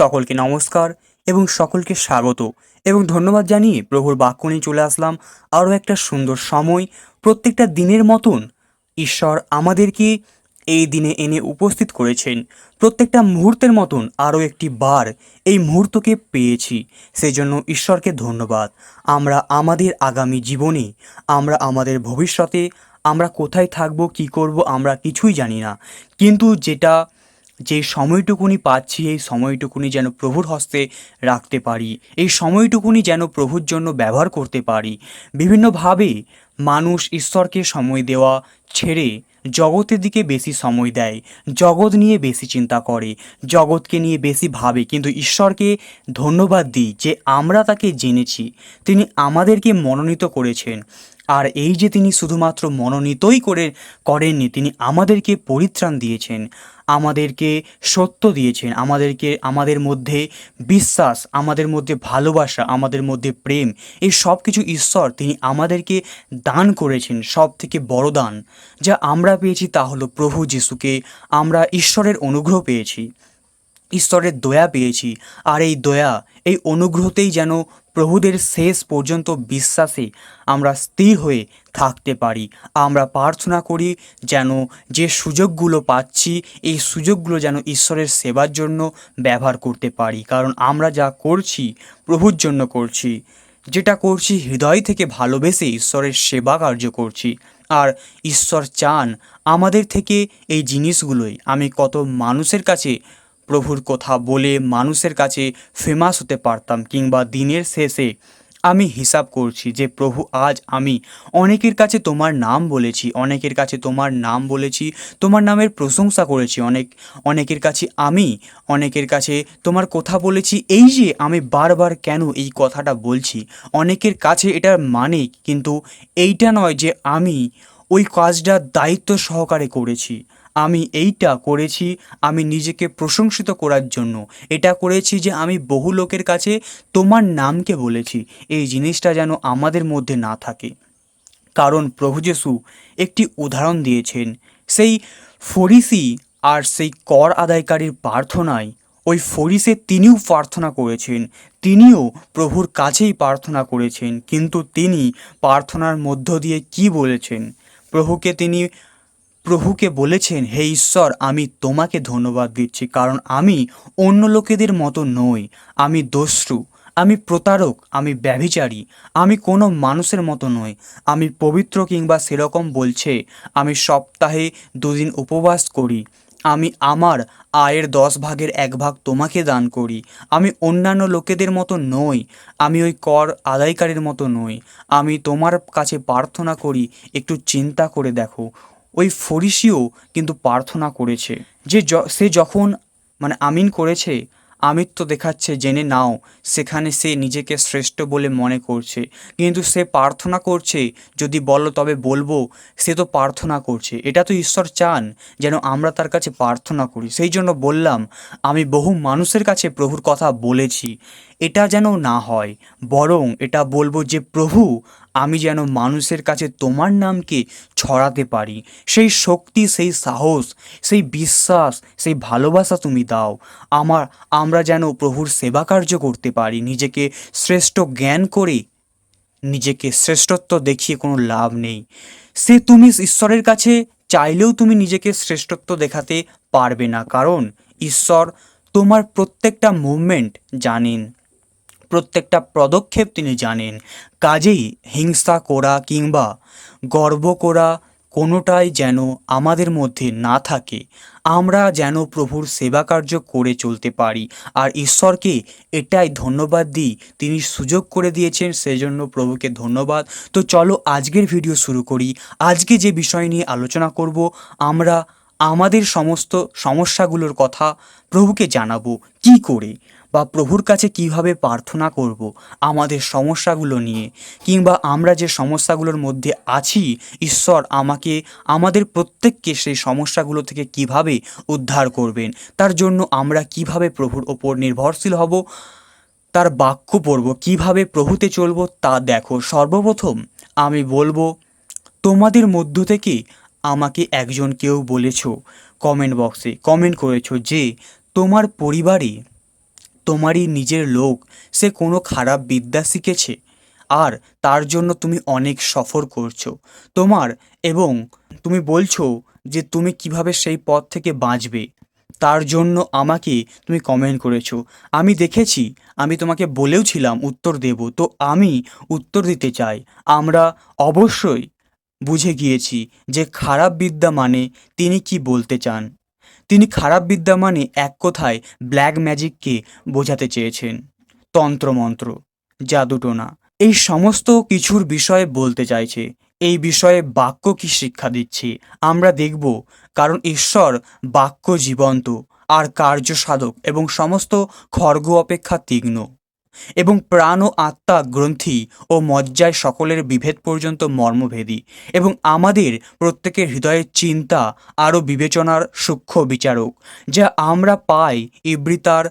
সকলকে নমস্কার এবং সকলকে স্বাগত এবং ধন্যবাদ জানিয়ে প্রভুর বাক্য নিয়ে চলে আসলাম আরও একটা সুন্দর সময়। প্রত্যেকটা দিনের মতন ঈশ্বর আমাদেরকে এই দিনে এনে উপস্থিত করেছেন। প্রত্যেকটা মুহূর্তের মতন আরও একটি বার এই মুহূর্তকে পেয়েছি। সেই জন্য ঈশ্বরকে ধন্যবাদ। আমরা আমাদের আগামী জীবনে, আমরা আমাদের ভবিষ্যতে, আমরা কোথায় থাকব, কি করব, আমরা কিছুই জানি না। কিন্তু যেটা যে সময়টুকুনি পাচ্ছি, এই সময়টুকুনি যেন প্রভুর হস্তে রাখতে পারি, এই সময়টুকুনি যেন প্রভুর জন্য ব্যবহার করতে পারি। বিভিন্নভাবে মানুষ ঈশ্বরকে সময় দেওয়া ছেড়ে জগতের দিকে বেশি সময় দেয়, জগৎ নিয়ে বেশি চিন্তা করে, জগৎকে নিয়ে বেশি ভাবে। কিন্তু ঈশ্বরকে ধন্যবাদ দিই যে আমরা তাকে জেনেছি, তিনি আমাদেরকে মনোনীত করেছেন। আর এই যে তিনি শুধুমাত্র মনোনীতই করে করেননি, তিনি আমাদেরকে পরিত্রাণ দিয়েছেন, আমাদেরকে সত্য দিয়েছেন, আমাদেরকে, আমাদের মধ্যে বিশ্বাস, আমাদের মধ্যে ভালোবাসা, আমাদের মধ্যে প্রেম, এই সব কিছু ঈশ্বর তিনি আমাদেরকে দান করেছেন সব থেকে বড় দান, যা আমরা পেয়েছি তা হলো প্রভু যিশুকে, আমরা ঈশ্বরের অনুগ্রহ পেয়েছি, ঈশ্বরের দয়া পেয়েছি, আর এই দয়া, এই অনুগ্রহতেই যেন প্রভুদের শেষ পর্যন্ত বিশ্বাসে আমরা স্থির হয়ে থাকতে পারি। আমরা প্রার্থনা করি যেন যে সুযোগগুলো পাচ্ছি, এই সুযোগগুলো যেন ঈশ্বরের সেবার জন্য ব্যবহার করতে পারি। কারণ আমরা যা করছি, প্রভুর জন্য করছি। যেটা করছি, হৃদয় থেকে ভালোবেসে ঈশ্বরের সেবা কার্য করছি। আর ঈশ্বর চান আমাদের থেকে এই জিনিসগুলোই। আমি কত মানুষের কাছে প্রভুর কথা বলে মানুষের কাছে ফেমাস হতে পারতাম কিংবা দিনের শেষে আমি হিসাব করছি যে, প্রভু, আজ আমি অনেকের কাছে তোমার নাম বলেছি, অনেকের কাছে তোমার নাম বলেছি, তোমার নামের প্রশংসা করেছি, অনেক, অনেকের কাছে আমি, অনেকের কাছে তোমার কথা বলেছি, এই যে আমি বারবার কেন এই কথাটা বলছি, অনেকের কাছে এটার মানে কিন্তু এইটা নয় যে আমি ওই কাজটা দায়িত্ব সহকারে করেছি। আমি এইটা করেছি, আমি নিজেকে প্রশংসিত করার জন্য। এটা করেছি যে আমি বহু লোকের কাছে তোমার নামকে বলেছি। এই জিনিসটা যেন আমাদের মধ্যে না থাকে। কারণ প্রভু যিশু একটি উদাহরণ দিয়েছেন, সেই ফরিসি আর সেই কর আদায়কারীর প্রার্থনায়, ওই ফরিসে তিনিও প্রার্থনা করেছেন, তিনিও প্রভুর কাছেই প্রার্থনা করেছেন, কিন্তু তিনি প্রার্থনার মধ্য দিয়ে কি বলেছেন? প্রভুকে তিনি প্রভুকে বলেছেন, হে ঈশ্বর, আমি তোমাকে ধন্যবাদ দিচ্ছি, কারণ আমি অন্য লোকেদের মতো নই। আমি দস্যু, আমি প্রতারক, আমি ব্যভিচারী, আমি কোনো মানুষের মতো নই। আমি পবিত্র কিংবা সেরকম বলছে, আমি সপ্তাহে দুদিন উপবাস করি। আমি আমার আয়ের দশ ভাগের এক ভাগ তোমাকে দান করি। আমি অন্যান্য লোকেদের মতো নই। আমি ওই কর আদায়কারীর মতো নই। আমি তোমার কাছে প্রার্থনা করি, একটু চিন্তা করে দেখো। ওই ফরিসিও কিন্তু প্রার্থনা করেছে। যে সে যখন মানে আমিন করেছে, আমিত্ব দেখাচ্ছে, জেনে নাও, সেখানে সে নিজেকে শ্রেষ্ঠ বলে মনে করছে। কিন্তু সে প্রার্থনা করছে, যদি বলো তবে বলব, সে তো প্রার্থনা করছে। এটা তো ঈশ্বর চান, যেন আমরা তার কাছে প্রার্থনা করি। সেই জন্য বললাম, আমি বহু মানুষের কাছে প্রভুর কথা বলেছি। এটা যেন না হয়, বরং এটা বলব যে, প্রভু, আমি যেন মানুষের কাছে তোমার নামকে ছড়াতে পারি। সেই শক্তি, সেই সাহস, সেই বিশ্বাস, সেই ভালোবাসা তুমি দাও। আমার, আমরা যেন প্রভুর সেবা কার্য করতে পারি। নিজেকে শ্রেষ্ঠ জ্ঞান করে নিজেকে শ্রেষ্ঠত্ব দেখিয়ে কোনো লাভ নেই। সে তুমি ঈশ্বরের কাছে চাইলেও তুমি নিজেকে শ্রেষ্ঠত্ব দেখাতে পারবে না। কারণ ঈশ্বর তোমার প্রত্যেকটা মুভমেন্ট জানেন। প্রত্যেকটা পদক্ষেপ তিনি জানেন। কাজেই হিংসা করা কিংবা গর্ব করা কোনোটাই যেন আমাদের মধ্যে না থাকে। আমরা যেন প্রভুর সেবা কার্য করে চলতে পারি। আর ঈশ্বরকে এটাই ধন্যবাদ দিই। তিনি সুযোগ করে দিয়েছেন, সেজন্য প্রভুকে ধন্যবাদ। তো চলো আজকের ভিডিও শুরু করি। আজকে যে বিষয় নিয়ে আলোচনা করব, আমরা আমাদের সমস্ত সমস্যাগুলোর কথা প্রভুকে জানাব। কি করে? বা প্রভুর কাছে কীভাবে প্রার্থনা করব, আমাদের সমস্যাগুলো নিয়ে, কিংবা আমরা যে সমস্যাগুলোর মধ্যে আছি, ঈশ্বর আমাকে, আমাদের প্রত্যেককে সেই সমস্যাগুলো থেকে কীভাবে উদ্ধার করবেন, তার জন্য আমরা কীভাবে প্রভুর ওপর নির্ভরশীল হব, তার বাক্য পড়ব, কীভাবে প্রভুতে চলব, তা দেখো। সর্বপ্রথম আমি বলব, তোমাদের মধ্য থেকে আমাকে একজন কেউ বলেছ কমেন্ট বক্সে কমেন্ট করেছ যে, তোমার পরিবারে তোমারই নিজের লোক, সে কোনো খারাপ বিদ্যা শিখেছে? আর তার জন্য তুমি অনেক সফর করছ। তোমার এবং তুমি বলছো যে তুমি কীভাবে সেই পথ থেকে বাঁচবে। তার জন্য আমাকে তুমি কমেন্ট করেছ। আমি দেখেছি, আমি তোমাকে বলেও ছিলাম উত্তর দেব। তো আমি উত্তর দিতে চাই। আমরা অবশ্যই বুঝে গিয়েছি যে খারাপ বিদ্যা মানে তিনি কি বলতে চান। তিনি খারাপ বিদ্যা মানে এক কথায় ব্ল্যাক ম্যাজিককে বোঝাতে চেয়েছেন। তন্ত্রমন্ত্র, জাদুটোনা, এই সমস্ত কিছুর বিষয়ে বলতে চাইছে। এই বিষয়ে বাক্য কি শিক্ষা দিচ্ছে? আমরা দেখব, কারণ ঈশ্বর বাক্য জীবন্ত, আর কার্য সাধক এবং সমস্ত খর্গ অপেক্ষা তীক্ষ্ণ। এবং প্রাণ ও আত্মা গ্রন্থি ও মজ্জায় সকলের বিভেদ পর্যন্ত মর্মভেদী এবং আমাদের প্রত্যেকের হৃদয়ের চিন্তা আরও বিবেচনার সূক্ষ্ম বিচারক, যা আমরা পাই ইবৃতার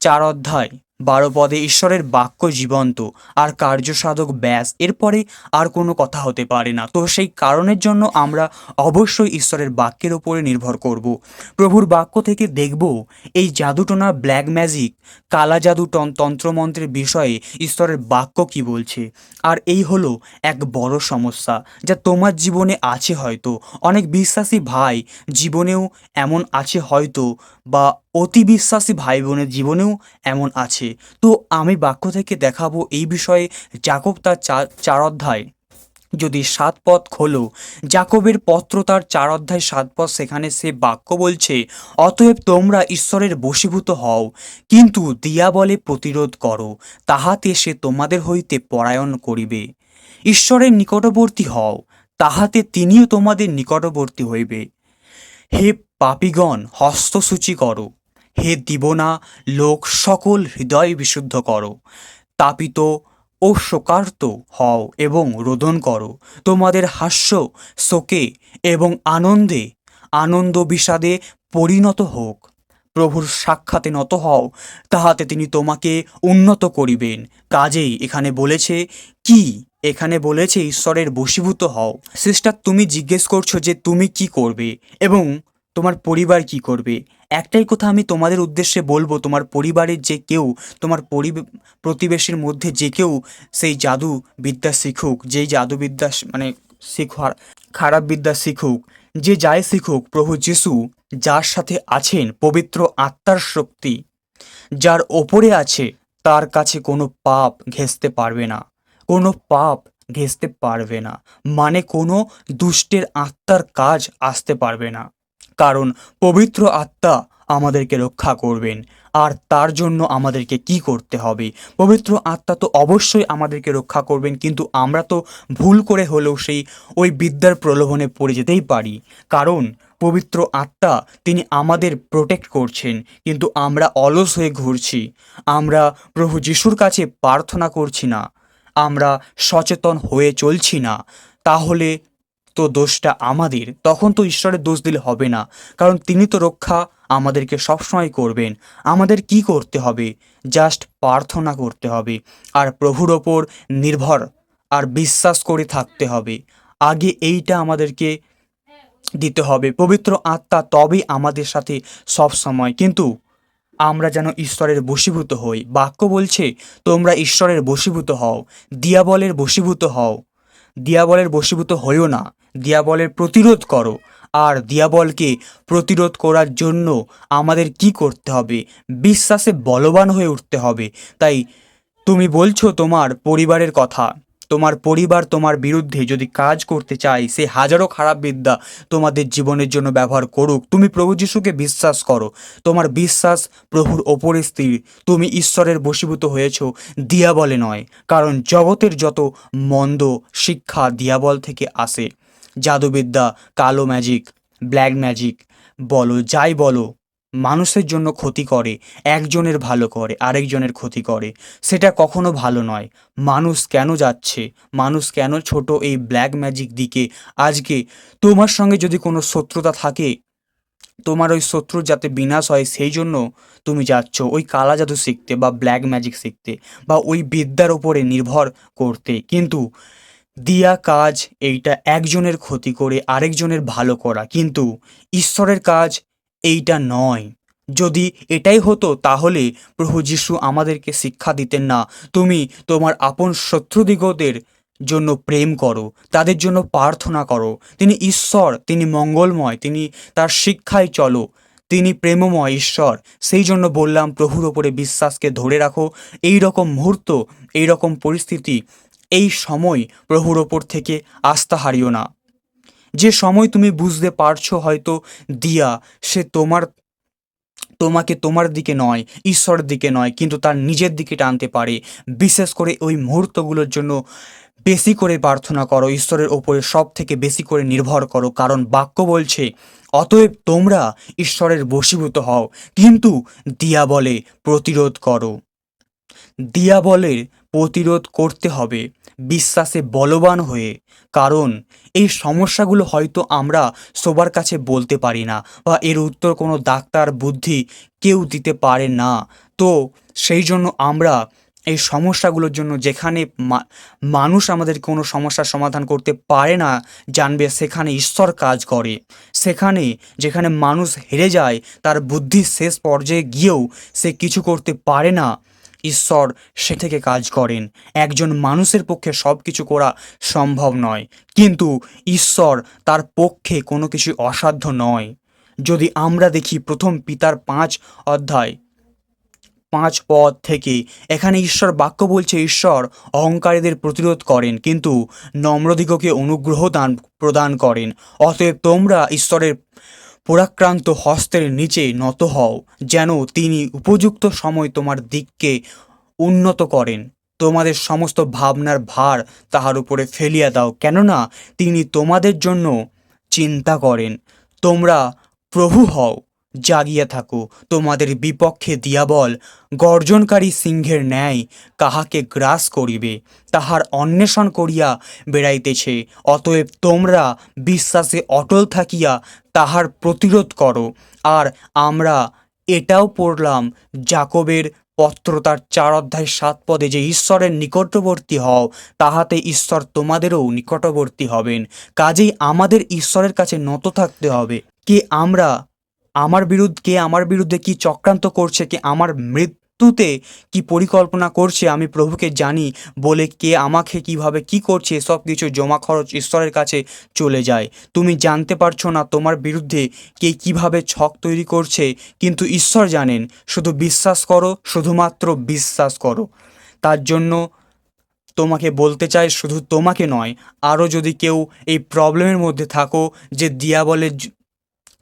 চার অধ্যায়। বারো পদে ঈশ্বরের বাক্য জীবন্ত আর কার্যসাধক ব্যাস। এরপরে আর কোনো কথা হতে পারে না। তো সেই কারণের জন্য আমরা অবশ্যই ঈশ্বরের বাক্যের ওপরে নির্ভর করব। প্রভুর বাক্য থেকে দেখব, এই জাদুটোনা ব্ল্যাক ম্যাজিক, কালা জাদুটন তন্ত্রমন্ত্রের বিষয়ে ঈশ্বরের বাক্য কি বলছে? আর এই হলো এক বড় সমস্যা, যা তোমার জীবনে আছে হয়তো। অনেক বিশ্বাসী ভাই জীবনেও এমন আছে হয়তো বা অতি বিশ্বাসী ভাই বোনের জীবনেও এমন আছে। তো আমি বাক্য থেকে দেখাবো এই বিষয়ে জাকব তার চার অধ্যায়। যদি সাত পথ খোলো, জাকবের পত্র তার চার অধ্যায় সাত পথ, সেখানে সে বাক্য বলছে, অতএব তোমরা ঈশ্বরের বশীভূত হও, কিন্তু দিয়া বলে প্রতিরোধ করো, তাহাতে সে তোমাদের হইতে পরায়ণ করিবে। ঈশ্বরের নিকটবর্তী হও, তাহাতে তিনিও তোমাদের নিকটবর্তী হইবে। হে পাপিগণ, হস্তসূচি করো হে দিবনা, লোক সকল হৃদয় বিশুদ্ধ করো। তাপিত ও শোকার্ত হও এবং রোদন করো। তোমাদের হাস্য শোকে এবং আনন্দে, আনন্দ বিষাদে পরিণত হোক। প্রভুর সাক্ষাতে নত হও, তাহাতে তিনি তোমাকে উন্নত করিবেন। কাজেই এখানে বলেছে, কি? এখানে বলেছে, ঈশ্বরের বশীভূত হও। সিস্টার, তুমি জিজ্ঞেস করছ যে তুমি কি করবে এবং তোমার পরিবার কি করবে? একটাই কথা আমি তোমাদের উদ্দেশ্যে বলব, তোমার পরিবারের যে কেউ, তোমার পরিবে- প্রতিবেশীর মধ্যে যে কেউ সেই জাদু বিদ্যা শিখুক, যেই জাদু বিদ্যা মানে শিখার খারাপ বিদ্যা শিখুক, যে যাই শিখুক, প্রভু যিশু যার সাথে আছেন, পবিত্র আত্মার শক্তি, যার ওপরে আছে, তার কাছে কোনো পাপ ঘেঁষতে পারবে না, কোনো পাপ ঘেঁষতে পারবে না মানে কোনো দুষ্টের আত্মার কাজ আসতে পারবে না। কারণ পবিত্র আত্মা আমাদেরকে রক্ষা করবেন। আর তার জন্য আমাদেরকে কি করতে হবে? পবিত্র আত্মা তো অবশ্যই আমাদেরকে রক্ষা করবেন, কিন্তু আমরা তো ভুল করে হলেও সেই ওই বিদ্যার প্রলোভনে পড়ে যেতেই পারি। কারণ পবিত্র আত্মা তিনি আমাদের প্রোটেক্ট করছেন, কিন্তু আমরা অলস হয়ে ঘুরছি। আমরা প্রভু যিশুর কাছে প্রার্থনা করছি না। আমরা সচেতন হয়ে চলছি না। তাহলে তো দোষটা আমাদের, তখন তো ঈশ্বরের দোষ দিলে হবে না। কারণ তিনি তো রক্ষা আমাদেরকে সবসময় করবেন। আমাদের কি করতে হবে? জাস্ট প্রার্থনা করতে হবে। আর প্রভুর ওপর নির্ভর আর বিশ্বাস করে থাকতে হবে। আগে এইটা আমাদেরকে দিতে হবে। পবিত্র আত্মা তবেই আমাদের সাথে সব সময় কিন্তু আমরা যেন ঈশ্বরের বশীভূত হই। বাক্য বলছে, তোমরা ঈশ্বরের বশীভূত হও, দিয়াবলের বশীভূত হও। দিয়াবলের বশীভূত হইও না। দিয়াবলের প্রতিরোধ করো। আর দিয়াবলকে প্রতিরোধ করার জন্য আমাদের কি করতে হবে? বিশ্বাসে বলবান হয়ে উঠতে হবে। তাই তুমি বলছো তোমার পরিবারের কথা। তোমার পরিবার তোমার বিরুদ্ধে যদি কাজ করতে চায়, সে হাজারো খারাপ বিদ্যা তোমাদের জীবনের জন্য ব্যবহার করুক। তুমি প্রভু যিশুকে বিশ্বাস করো। তোমার বিশ্বাস প্রভুর ওপরে স্থির। তুমি ঈশ্বরের বশীভূত হয়েছ, দিয়াবলে নয়। কারণ জগতের যত মন্দ শিক্ষা দিয়াবল থেকে আসে। জাদুবিদ্যা, কালো ম্যাজিক ব্ল্যাক ম্যাজিক বলো যাই বলো মানুষের জন্য ক্ষতি করে, একজনের ভালো করে, আরেকজনের ক্ষতি করে। সেটা কখনো ভালো নয়। মানুষ কেন যাচ্ছে? মানুষ কেন ছোট এই ব্ল্যাক ম্যাজিক দিকে? আজকে তোমার সঙ্গে যদি কোনো শত্রুতা থাকে, তোমার ওই শত্রুর যাতে বিনাশ হয়, সেই জন্য তুমি যাচ্ছ ওই কালা জাদু শিখতে বা ব্ল্যাক ম্যাজিক শিখতে বা ওই বিদ্যার ওপরে নির্ভর করতে। কিন্তু দিয়া কাজ এইটা একজনের ক্ষতি করে, আরেকজনের ভালো করা। কিন্তু ঈশ্বরের কাজ এইটা নয়। যদি এটাই হতো, তাহলে প্রভু যিশু আমাদেরকে শিক্ষা দিতেন না। তুমি তোমার আপন শত্রুদিগদের জন্য প্রেম করো, তাদের জন্য প্রার্থনা করো। তিনি ঈশ্বর, তিনি মঙ্গলময়, তিনি তার শিক্ষায় চলো। তিনি প্রেমময় ঈশ্বর। সেই জন্য বললাম, প্রভুর ওপরে বিশ্বাসকে ধরে রাখো। এই রকম মুহূর্ত এই রকম পরিস্থিতি, এই সময় প্রভুর ওপর থেকে আস্থা হারিও না। যে সময় তুমি বুঝতে পারছ হয়তো দিয়া, সে তোমার, তোমাকে তোমার দিকে নয়, ঈশ্বরের দিকে নয়, কিন্তু তার নিজের দিকে টানতে পারে। বিশেষ করে ওই মুহূর্তগুলোর জন্য বেশি করে প্রার্থনা করো, ঈশ্বরের ওপরে সব থেকে বেশি করে নির্ভর করো, কারণ বাক্য বলছে, অতএব তোমরা ঈশ্বরের বশীভূত হও। কিন্তু দিয়া বলে, প্রতিরোধ করো। দিয়া বলের প্রতিরোধ করতে হবে, বিশ্বাসে বলবান হয়ে। কারণ, এই সমস্যাগুলো হয়তো আমরা সবার কাছে বলতে পারি না বা এর উত্তর কোনো ডাক্তার বুদ্ধি কেউ দিতে পারে না। তো, সেই জন্য আমরা এই সমস্যাগুলোর জন্য যেখানে মানুষ আমাদের কোনো সমস্যার সমাধান করতে পারে না, জানবে সেখানে ঈশ্বর কাজ করে। সেখানে, যেখানে মানুষ হেরে যায়, তার বুদ্ধির শেষ পর্যায়ে গিয়েও সে কিছু করতে পারে না। ঈশ্বর সে থেকে কাজ করেন। একজন মানুষের পক্ষে সব কিছু করা সম্ভব নয়। কিন্তু ঈশ্বর তার পক্ষে কোনো কিছু অসাধ্য নয়। যদি আমরা দেখি প্রথম পিতার পাঁচ অধ্যায়, পাঁচ পদ থেকে, এখানে ঈশ্বর বাক্য বলছে, ঈশ্বর অহংকারীদের প্রতিরোধ করেন, কিন্তু নম্রদিগকে অনুগ্রহ দান, প্রদান করেন। অতএব তোমরা ঈশ্বরের পরাক্রান্ত হস্তের নিচে নত হও, যেন তিনি উপযুক্ত সময় তোমার দিককে উন্নত করেন। তোমাদের সমস্ত ভাবনার ভার তাহার উপরে ফেলিয়া দাও, কেননা তিনি তোমাদের জন্য চিন্তা করেন। তোমরা প্রভু হও। জাগিয়া থাকো, তোমাদের বিপক্ষে দিয়াবল গর্জনকারী সিংহের ন্যায় কাহাকে গ্রাস করিবে, তাহার অন্বেষণ করিয়া বেড়াইতেছে, অতএব তোমরা বিশ্বাসে অটল থাকিয়া তাহার প্রতিরোধ করো। আর আমরা এটাও পড়লাম জাকবের পত্র তার চার অধ্যায় সাত পদে যে, ঈশ্বরের নিকটবর্তী হও, তাহাতে ঈশ্বর তোমাদেরও নিকটবর্তী হবেন। কাজেই আমাদের ঈশ্বরের কাছে নত থাকতে হবে। কি আমরা আমার বিরুদ্ধে কে, আমার বিরুদ্ধে কি চক্রান্ত করছে, কে আমার মৃত্যুতে কি পরিকল্পনা করছে, আমি প্রভুকে জানি বলে কে আমাকে কীভাবে কি করছে সব কিছু জমা খরচ ঈশ্বরের কাছে চলে যায়। তুমি জানতে পারছ না তোমার বিরুদ্ধে কে কীভাবে ছক তৈরি করছে, কিন্তু ঈশ্বর জানেন, শুধু বিশ্বাস করো, শুধুমাত্র বিশ্বাস করো। তার জন্য তোমাকে বলতে চাই, শুধু তোমাকে নয়, আরও যদি কেউ এই প্রবলেমের মধ্যে থাকো, যে দিয়া বলে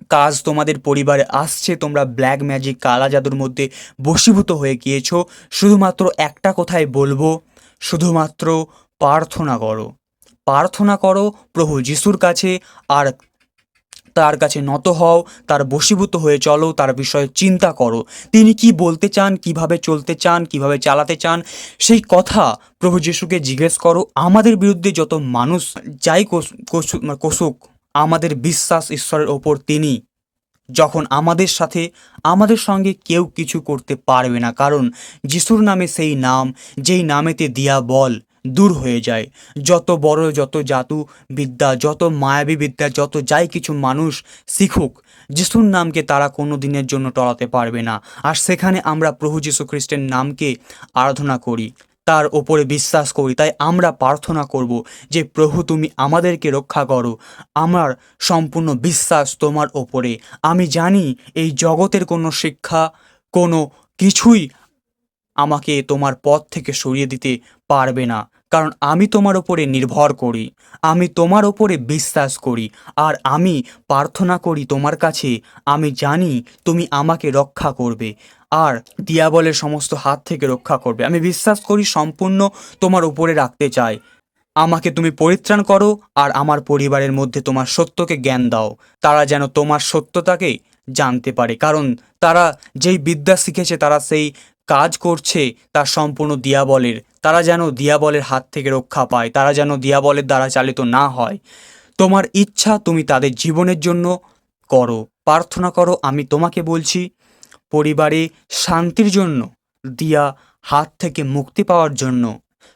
কাজ তোমাদের পরিবারে আসছে, তোমরা ব্ল্যাক ম্যাজিক কালা জাদুর মধ্যে বশীভূত হয়ে গিয়েছো, শুধুমাত্র একটা কথাই বলব, শুধুমাত্র প্রার্থনা করো। প্রার্থনা করো প্রভু যিশুর কাছে, আর তার কাছে নত হও, তার বশীভূত হয়ে চলো, তার বিষয়ে চিন্তা করো। তিনি কি বলতে চান, কীভাবে চলতে চান, কীভাবে চালাতে চান, সেই কথা প্রভু যিশুকে জিজ্ঞেস করো। আমাদের বিরুদ্ধে যত মানুষ যাই কোস- কোসু- মানে কোসুক আমাদের বিশ্বাস ঈশ্বরের ওপর তিনি। যখন আমাদের সাথে, আমাদের সঙ্গে কেউ কিছু করতে পারবে না, কারণ যিশুর নামে সেই নাম, যেই নামেতে দিয়া বল দূর হয়ে যায়। যত বড়, যত জাদু বিদ্যা, যত মায়াবী বিদ্যা, যত যাই কিছু মানুষ শিখুক, যিশুর নামকে তারা কোনো দিনের জন্য টলাতে পারবে না। আর সেখানে আমরা প্রভু যীশু খ্রিস্টের নামকে আরাধনা করি। তার ওপরে বিশ্বাস করি, তাই আমরা প্রার্থনা করব যে, প্রভু, তুমি আমাদেরকে রক্ষা করো। আমার সম্পূর্ণ বিশ্বাস তোমার ওপরে আমি জানি এই জগতের কোনো শিক্ষা, কোনো কিছুই আমাকে তোমার পথ থেকে সরিয়ে দিতে পারবে না। কারণ আমি তোমার ওপরে নির্ভর করি, আমি তোমার ওপরে বিশ্বাস করি, আর আমি প্রার্থনা করি তোমার কাছে, আমি জানি তুমি আমাকে রক্ষা করবে, আর দিয়াবলের সমস্ত হাত থেকে রক্ষা করবে। আমি বিশ্বাস করি সম্পূর্ণ তোমার উপরে রাখতে চাই। আমাকে তুমি পরিত্রাণ করো, আর আমার পরিবারের মধ্যে তোমার সত্যকে জ্ঞান দাও। তারা যেন তোমার সত্যতাকে জানতে পারে, কারণ তারা যেই বিদ্যা শিখেছে, তারা সেই কাজ করছে, তা সম্পূর্ণ দিয়াবলের তারা যেন দিয়াবলের হাত থেকে রক্ষা পায়, তারা যেন দিয়াবলের দ্বারা চালিত না হয়। তোমার ইচ্ছা তুমি তাদের জীবনের জন্য করো, প্রার্থনা করো, আমি তোমাকে বলছি, পরিবারে শান্তির জন্য, দিয়া হাত থেকে মুক্তি পাওয়ার জন্য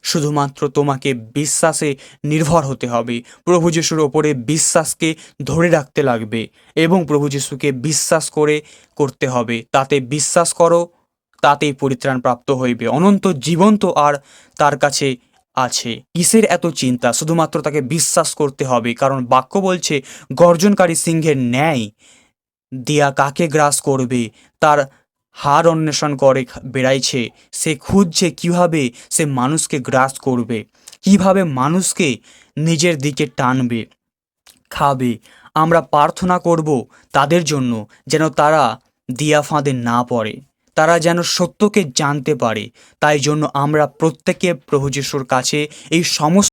শুধুমাত্র তোমাকে বিশ্বাসে নির্ভর হতে হবে। প্রভু যিশুর ওপরে বিশ্বাসকে ধরে রাখতে লাগবে এবং প্রভু যিশুকে বিশ্বাস করে করতে হবে। তাতে বিশ্বাস করো তাতেই পরিত্রাণ প্রাপ্ত হইবে। অনন্ত জীবন তো আর তার কাছে আছে। কিসের এত চিন্তা? শুধুমাত্র তাকে বিশ্বাস করতে হবে। কারণ বাক্য বলছে, গর্জনকারী সিংহের ন্যায় দিয়া কাকে গ্রাস করবে? তার হার অন্বেষণ করে বেড়াইছে। সে খুঁজছে কীভাবে সে মানুষকে গ্রাস করবে? কীভাবে মানুষকে নিজের দিকে টানবে? খাবে। আমরা প্রার্থনা করব তাদের জন্য, যেন তারা দিয়া ফাঁদে না পড়ে। তারা যেন সত্যকে জানতে পারে। তাই জন্য আমরা প্রত্যেকে প্রভু যিশুর কাছে এই সমস্ত